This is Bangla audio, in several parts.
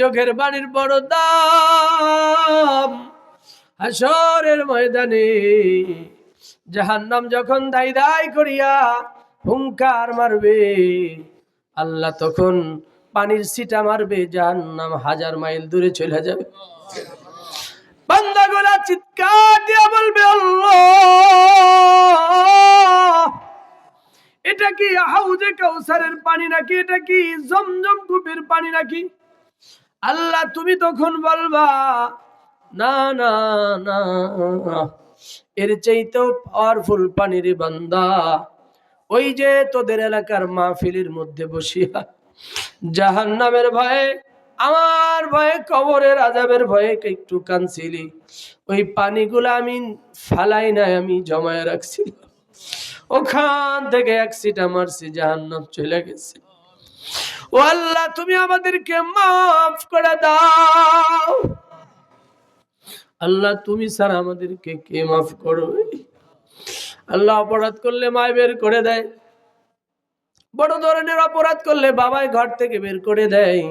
চোখের বাড়ির বড় দাম। হাসরের ময়দানে জাহান্নাম যখন দাই দাই করিয়া হুঙ্কার মারবে, আল্লাহ তখন পানির সিটা মারবে, জাহান্নাম হাজার মাইল দূরে চলে যাবে। বান্দাগুলা চিৎকার দিয়া বলবে, আল্লাহ, এটা কি হাউজে কাউসারের পানি নাকি? এটা কি জমজম কূপের পানি নাকি? আল্লাহ তুমি তখন বলবা, না না না। এর চাইতেও পাওয়ারফুল পানির বান্দা। ওই যে তোদের এলাকার মাহফিলের মধ্যে বসিয়া জাহান নামের ভয়ে, আমার ভয়ে, কবরের আজাবের ভয়ে একটু কানছিলি ওই পানিগুলো আমি ফালাই নাই, আমি জমায় রাখছি ওখান থেকে এক সিটা মারছি, জাহান্নাম চলে গেছে। ও আল্লাহ, তুমি আমাদেরকে মাফ করে দাও। আল্লাহ, তুমি স্যার আমাদেরকে কে মাফ করবে? আল্লাহ, অপরাধ করলে মায় বের করে দেয়। বড় ধরনের অপরাধ করলে বাবাই ঘর থেকে বের করে দেয়।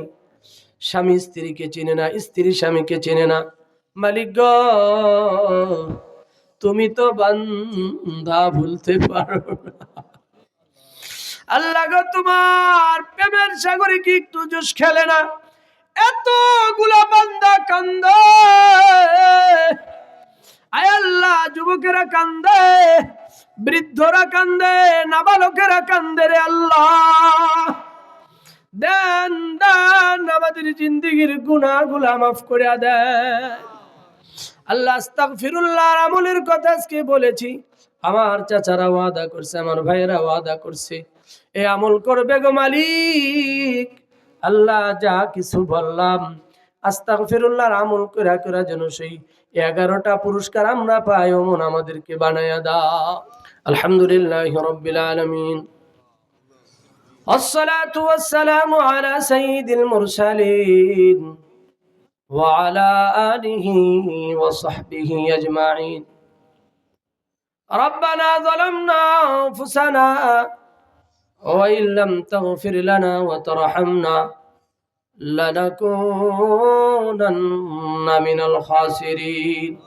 স্বামী স্ত্রীকে চেনে না, স্ত্রী স্বামীকে চেনে না। মালিক গ, তুমি তো বান্ধা ভুলতে পারো না। আল্লাহ গো, তোমার প্রেমের সাগরে কি একটু জুস খেলে না? এতগুলা বান্দা কান্দ। আয় আল্লাহ, যুবকেরা কান্দে, বৃদ্ধরা কান্দে, নাবালকেরা কান্দে রে আল্লাহ। দেন দেন, আমাদের জিন্দিগির গুনাহগুলা মাফ করে দেন। আল্লাহ আস্তাগফিরুল্লাহ, আমলের কথা আজকে বলেছি। আমার চাচারা ওয়াদা করছে, আমার ভাইয়েরা ওয়াদা করছে। এ আমল করবে গো মালিক আল্লাহ যা কিছু বললাম আস্তাগফিরুল্লাহর আমল করে করে যেন সেই এগারোটা পুরস্কার আমরা পাই অমন আমাদেরকে বানায়া দাও আলহামদুলিল্লাহ রব্বিল আলামিন الصلاة والسلام على سيد المرسلين وعلى آله وصحبه أجمعين ربنا ظلمنا أنفسنا وإن لم تغفر لنا وترحمنا لنكونن من الخاسرين.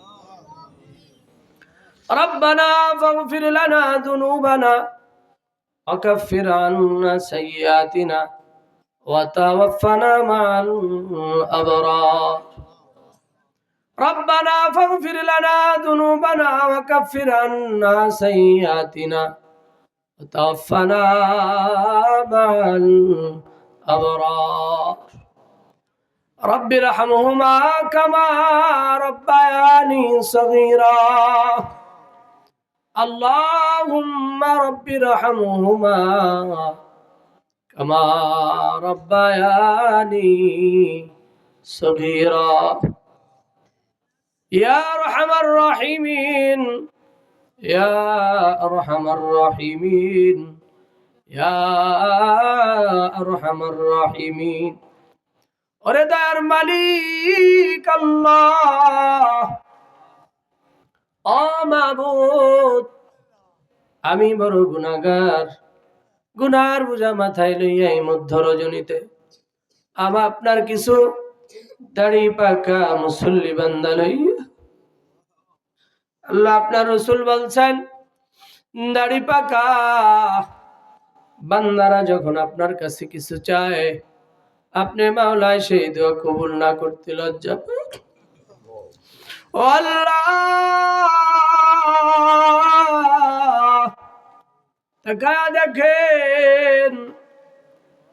ربنا فاغفر لنا ذنوبنا وكفر عنا سيئاتنا وتوفنا مع الأبرار. ربنا فاغفر لنا ذنوبنا وكفر عنا سيئاتنا وتوفنا مع الأبرار رب ارحمهما كما ربياني صغيرا. اللهم رب ارحمهما كما ربياني صغيرا. يا أرحم الراحمين. يا ارحم الراحمين يا ارحم الراحمين ওরে দয়ার মালিক আল্লাহ অমাবুদ আমি বড় গুনাগার গুনার বোঝা মাথায় লইয়া এই মধ্য রজনীতে আমার আপনার কিছু দাড়ি পাকা মুসল্লি বান্দা লইয়া আল্লাহ আপনার রসুল বলছেন, দাড়ি পাকা, বান্দারা যখন আপনার কাছে কিছু চায়, আপনি মাওলায় সেই দোয়া কবুল না করতে লজ্জা দেখেন,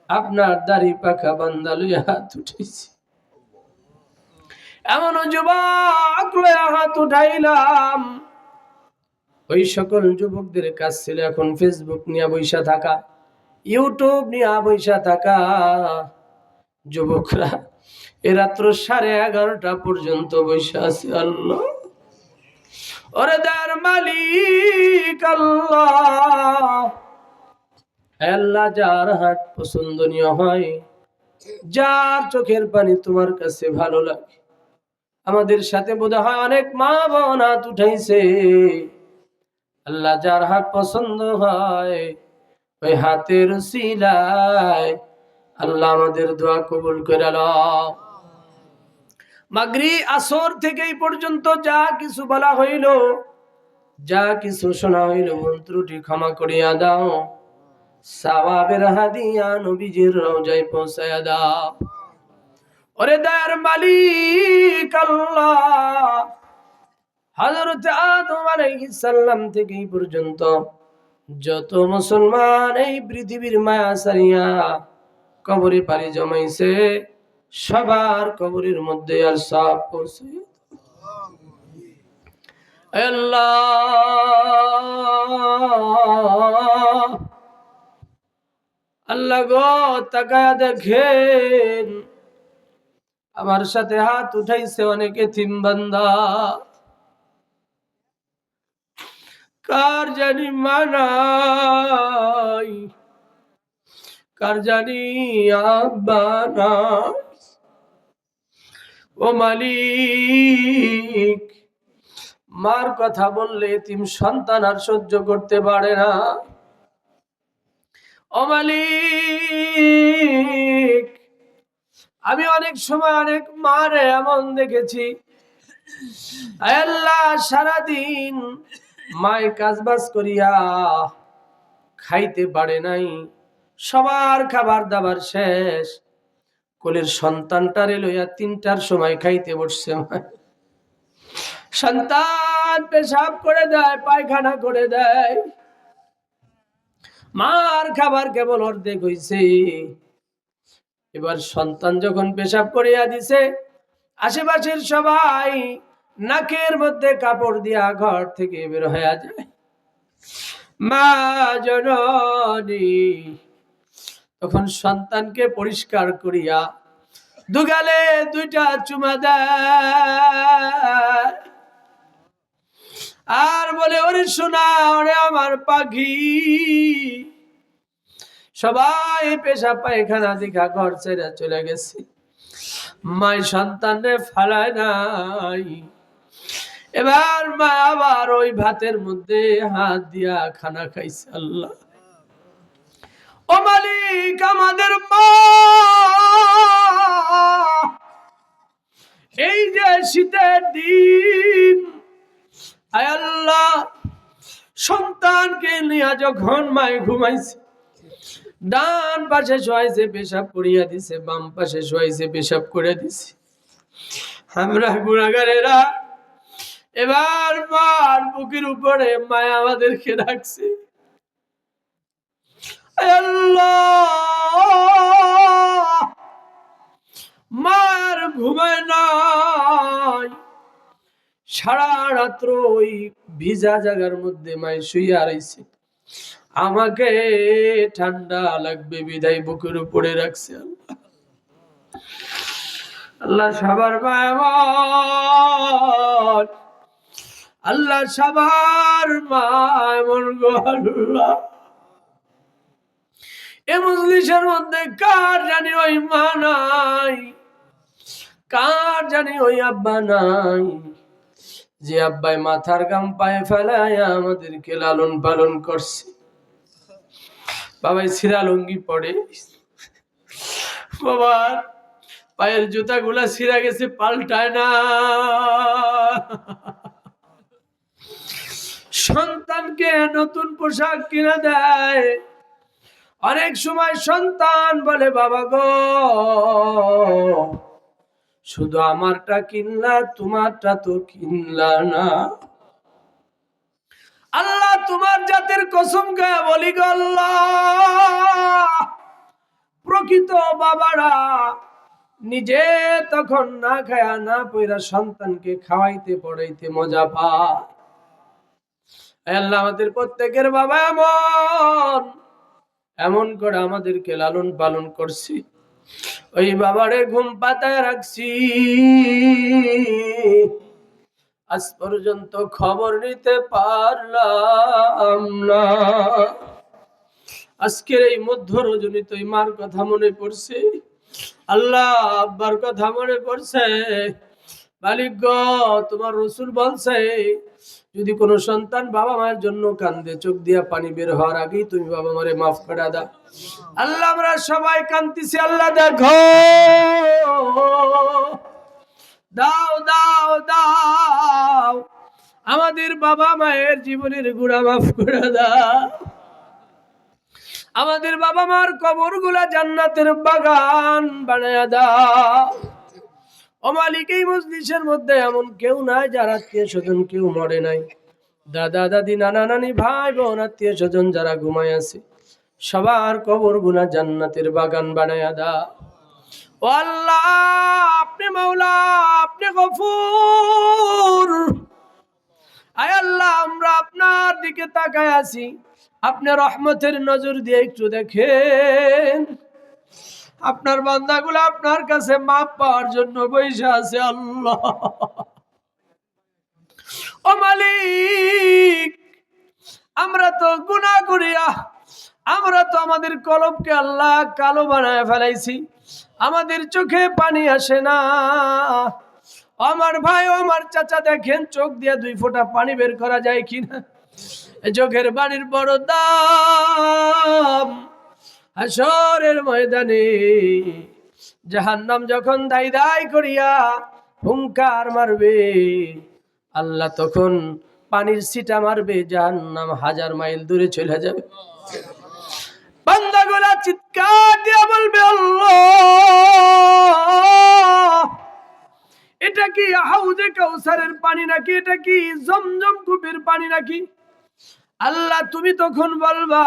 আপনার দাড়ি পাখা বান্দা লইয়া হাত উঠেছি এমন যুবক হাত উঠাইলাম। ওই সকল যুবকদের কাছ ছিল এখন ফেসবুক নিয়ে বৈশা থাকা ইউটিউব নিয়ে বৈশা থাকা। যুবকরা এ রাত্র সাড়ে এগারোটা পর্যন্ত বসে আছে আল্লাহ। ওরে দার মালিক আল্লাহ। আল্লাহ, যার হাট পছন্দনীয় হয়, যার চোখের পানি তোমার কাছে ভালো লাগে। আমাদের সাথে বোধ হয় অনেক মা বোন হাত আল্লাহ যার হাত পছন্দ হয়, ওই হাতের সিলায় আল্লাহ আমাদের দোয়া কবুল করে মাগরি, আসর থেকে এই পর্যন্ত যা কিছু বলা হইল, যা কিছু শোনা হইল ভুল ত্রুটি ক্ষমা করিয়া দাও। সাওয়াবের হাদিয়া নবীজির রওজায় পৌঁছায়া দাও। ওরে দার মালিক আল্লাহ। হযরত আদম আলাইহিস সালাম থেকে পর্যন্ত যত মুসলমান এই পৃথিবীর মায়া সারিয়া কবরে পাড়ি জমাইছে, সবার কবরের মধ্যে আর সব পৌঁছে আল্লাহ গো তাকায়া দেখেন। আমার সাথে হাত উঠাইছে অনেকে থিম বান্দা। কার জানি মানাই? কার জানি ও মালিক, মার কথা বললে তিম সন্তান আর সহ্য করতে পারে না। ও মালিক আমি অনেক সময় অনেক মারে এমন দেখেছি। আল্লাহ, সারাদিন মায় কাজবাজ করিয়া খাইতে পারে নাই। সবার খাবার দাবার শেষ। কোলের সন্তানটারে লইয়া তিনটার সময় খাইতে বসছে সন্তান পেশাব করে দেয়, পায়খানা করে দেয়। মার খাবার কেবল অর্ধেক হইছে। এবার সন্তান যখন পেশাব করিয়া দিছে, আশেপাশের সবাই নাকের মধ্যে কাপড় দিয়া ঘর থেকে বের হয়ে যায়। মা জননী, তখন সন্তানকে পরিষ্কার করিয়া দুগালে দুইটা চুমা দেয়। আর বলে, ওরে শোনা ওরে আমার পাখি সবাই পেশা পায়খানা দেখা ঘর ছেড়ে চলে গেছে। মাই সন্তানরে ফালায় নাই। এবার মা আবার ওই ভাতের মধ্যে হাত দিয়া খানা খাইছে আল্লাহ। ও মালিক, আমাদের এই যে শীতের দিন, আয় আল্লাহ, সন্তানকে নিয়ে যখন মায় ঘুমাইছে ডান পাশে শোয়াইছে পেশাব করিয়া দিছে, বাম পাশে শোয়াইছে পেশাব করে দিছে। আমরা গুণাগারেরা এবার মার বুকের উপরে মায় আমাদেরকে রাখছে। মার ঘুমায় নাই। সারা রাত্র ওই ভিজা জায়গার মধ্যে মায় শুইয়া রয়েছে আমাকে ঠান্ডা লাগবে, বিদায় বুকের উপরে রাখছে আল্লাহ। সবার মায়ামন, আল্লাহ সবার মায়ামন এ মজলিসের মধ্যে কার জানি ওই মা নাই? কার জানি ওই আব্বা নাই? যে আব্বাই মাথার গাম পায়ে ফেলায় আমাদেরকে লালন পালন করছে। বাবাই সিরা লুঙ্গি পরে। বাবার পায়ের জুতা গুলা ছিঁড়া গেছে, পাল্টায় না। সন্তানকে নতুন পোশাক কিনে দেয়। অনেক সময় সন্তান বলে, বাবা গো, শুধু আমারটা কিনলা, তোমারটা তো কিনলা না। আল্লাহ তোমার জাতের কসম গায়ে বলি প্রকৃত বাবারা, নিজে তখন না খায়া না পয়রা সন্তানকে খাওয়াইতে পড়াইতে মজা পায়। আল্লাহ আমাদের প্রত্যেকের বাবা এমন এমন করে আমাদেরকে লালন পালন করছি। ওই বাবারে ঘুম পাতায় রাখছি। আজ পর্যন্ত খবর নিতে পারলাম না। আজকের এই মধ্য রজনীতে মার কথা মনে পড়ছে। আল্লাহ আব্বার কথা মনে পড়ছে। মালিক গ, তোমার রসুল বলছে, যদি কোনো সন্তান বাবা মায়ের জন্য কান্দে, চোখ দিয়া পানি বের হওয়ার আগেই তুমি বাবা মারে মাফ করে দাও। আল্লাহ আমরা সবাই কান্দিছি আল্লাহ দেখো। দাও দাও দাও আমাদের বাবা মায়ের জীবনের গুড়া মাফ করে দাও। আমাদের বাবা মার কবরগুলা জান্নাতের বাগান বানায় দাও। ও মালিক, এই মজলিসের মধ্যে এমন কেউ নাই, যার আত্মীয় স্বজন কেউ মরে নাই। দাদা, দাদি, নানা, নানি, ভাই, বোন আত্মীয় স্বজন যারা ঘুমায় আছে, সবার কবরগুলা জান্নাতের বাগান বানায় দাও। ও আল্লাহ, আপনি মাওলা, আপনি গফুর। তাকায় আছি, আপনি রহমতের নজর দিয়ে একটু দেখেন। আপনার বান্দাগুলো আপনার কাছে মাপ পাওয়ার জন্য বসে আছে, আল্লাহ। ও মালিক, আমরা তো গুণা করিয়া আমরা তো আমাদের কলবকে আল্লাহ কালো বানায় ফেলাইছি। আমাদের চোখে পানি আসে না। আমার ভাই আমার চাচা দেখেন, চোখ দিয়ে দুই ফোঁটা পানি বের করা যায় কিনা? চোখের বাড়ির বড় দাম। হাসরের ময়দানে জাহান্নাম যখন দাই দাই করিয়া হুঙ্কার মারবে, আল্লাহ তখন পানির সিটা মারবে, জাহান্নাম হাজার মাইল দূরে চলে যাবে। বান্দাগুলা চিৎকার দিয়া বলবে, আল্লাহ, এটা কি হাউজে কাউসারের পানি নাকি? এটা কি জমজম কূপের পানি নাকি? আল্লাহ তুমি তখন বলবা,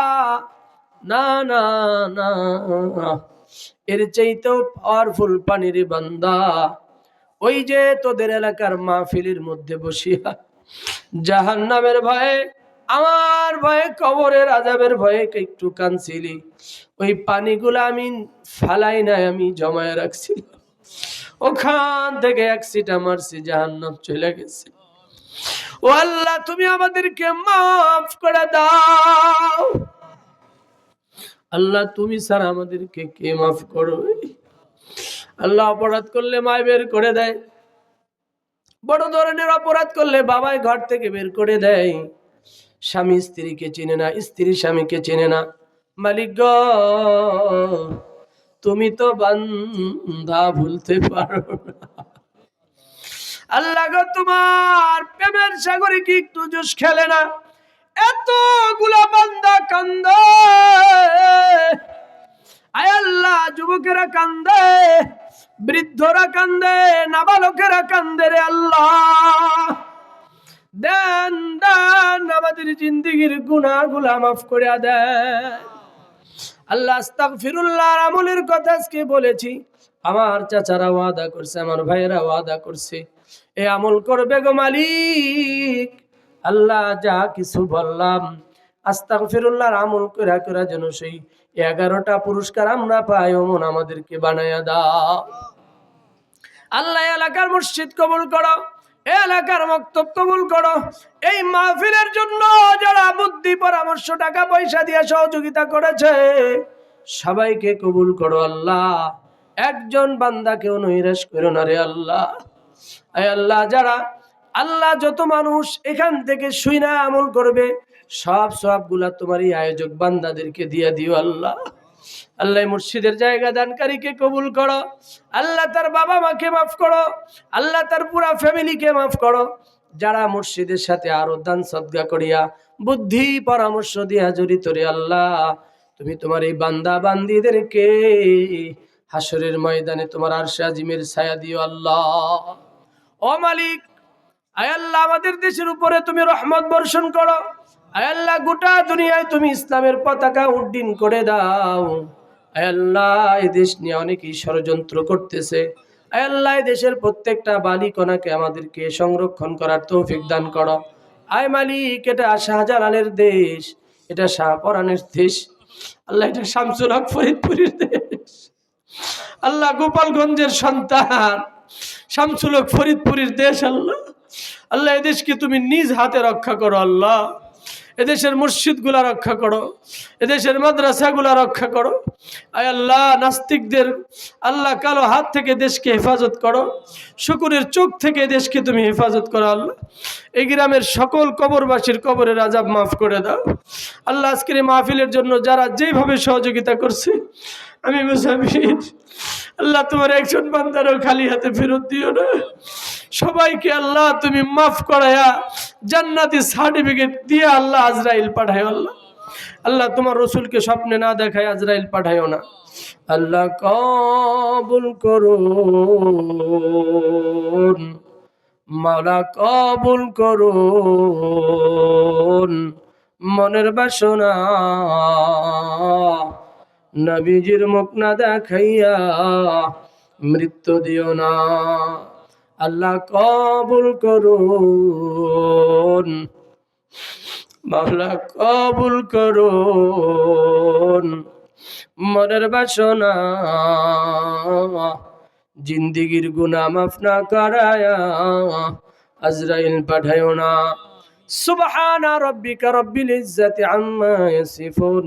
না না না। এর চাইতেও পাওয়ারফুল পানির বান্দা। ওই যে তোদের এলাকার মাহফিলের মধ্যে বসিয়া জাহান নামের ভয়ে, আমার ভয়ে, কবরের আজাবের ভয়ে একটু কানছিলি ওই পানিগুলো আমি ফালাই নাই, আমি জমায় রাখছি ওখান থেকে এক সিটা মারছি, জাহান্নাম চলে গেছে। ও আল্লাহ, তুমি আমাদেরকে মাফ করে দাও। আল্লাহ, তুমি স্যার আমাদেরকে কে মাফ করো আল্লাহ, অপরাধ করলে মায় বের করে দেয়। বড় ধরনের অপরাধ করলে বাবাই ঘর থেকে বের করে দেয়। স্বামী স্ত্রীকে চেনে না স্ত্রী স্বামীকে চেনে না। মালিক গ, তুমি তো বান্ধা ভুলতে পারো না। আল্লাহ গো, তোমার প্রেমের সাগরে কি একটু জুস খেলে না? এতগুলা বান্দা কান্দে। আয় আল্লাহ, যুবকেরা কান্দে, বৃদ্ধরা কান্দে, নাবালকেরা কান্দে রে আল্লাহ। দেন দেন, আমাদের জিন্দিগির গুনাহগুলা মাফ করে দেন। আল্লাহ আস্তাগফিরুল্লাহ আমলের কথা আজকে বলেছি। আমার চাচারা ওয়াদা করছে, আমার ভাইয়েরা ওয়াদা করছে। এ আমল করবে গো মালিক। আল্লাহ যা কিছু বললাম, আস্তাগফিরুল্লাহর আমল করে করে যেন সেই এগারোটা পুরস্কার আমরা পাই অমন আমাদেরকে বানায়া দাও। আল্লাহ এলাকার মসজিদ কবুল করো, এলাকার মক্তব কবুল করো। এই মাহফিলের জন্য যারা বুদ্ধি, পরামর্শ, টাকা পয়সা দিয়ে সহযোগিতা করেছে, সবাইকে কবুল করো আল্লাহ। একজন বান্দাকেও নৈরাশ করো না রে আল্লাহ। আল্লাহ, যারা আল্লাহ যত মানুষ এখান থেকে শুইনা আমল করবে, সব সবগুলা তোমার এই আয়োজক বান্দাদেরকে দিয়ে দিও আল্লাহ। আল্লাহ মুর্শিদের জায়গা দানকারীকে কবুল করো, আল্লাহ তার বাবা মাকে মাফ করো, আল্লাহ তার পুরা ফ্যামিলিকে মাফ করো। যারা মুর্শিদের সাথে আরও দান সদ্গা করিয়া বুদ্ধি, পরামর্শ দিয়া জড়িত রে আল্লাহ, তুমি তোমার এই বান্দা বান্দিদেরকে হাসরের ময়দানে তোমার আরশা জিমের ছায়া দিও আল্লাহ। ও মালিক, আয় আল্লাহ আমাদের দেশের উপরে তুমি রহমত বর্ষণ করো। আয়াল্লাহ গোটা দুনিয়ায় তুমি ইসলামের পতাকা উড্ডীন করে দাও। আয় আল্লাহ এই দেশ নিয়ে অনেকেই ষড়যন্ত্র করতেছে। আয় আল্লাহ এই দেশের প্রত্যেকটা বালিকণাকে আমাদেরকে সংরক্ষণ করার তৌফিক দান করো। আয় মালিক, এটা শাহজালালের দেশ, এটা শাহপরানের দেশ। আল্লাহ, এটা শামসুল হক ফরিদপুরের দেশ। আল্লাহ গোপালগঞ্জের সন্তান। শামসুল ফরিদপুরের দেশ, আল্লাহ। আল্লাহ, এদেশকে তুমি নিজ হাতে রক্ষা করো, আল্লাহ। এদেশের মসজিদগুলা রক্ষা করো, এদেশের মাদ্রাসাগুলা রক্ষা করো। আয় আল্লাহ, নাস্তিকদের আল্লাহ কালো হাত থেকে দেশকে হেফাজত করো। শুকুরের চোখ থেকে দেশকে তুমি হেফাজত করো, আল্লাহ। এই গ্রামের সকল কবরবাসীর কবরের আজাব মাফ করে দাও। আল্লাহ, আজকের মাহফিলের জন্য যারা যেভাবে সহযোগিতা করছে আমি মুসাফির আল্লাহ তোমার একজন বান্দারও খালি হাতে ফেরত দিও না। সবাইকে আল্লাহ তুমি মাফ করায়া জান্নাতি সার্টিফিকেট দিয়ে আল্লাহ আজরাইল পাঠায় আল্লাহ। আল্লাহ তোমার রসুলকে স্বপ্নে না দেখায় আজরাইল পাঠায়ও না। আল্লাহ কবুল করো মালা কবুল করো মনের বাসনা নবীজির মুখ না দেখাইয়া মৃত্যু দিও না। আল্লাহ কবুল করুন। মাওলা কবুল করুন। মনের বাসনা, জিন্দিগির গুনা মাফ না করায়া আজরাইল পাঠায় না। সুবহানা রাব্বিকা রাব্বিল ইজ্জাতি আম্মা ইয়াসিফুন।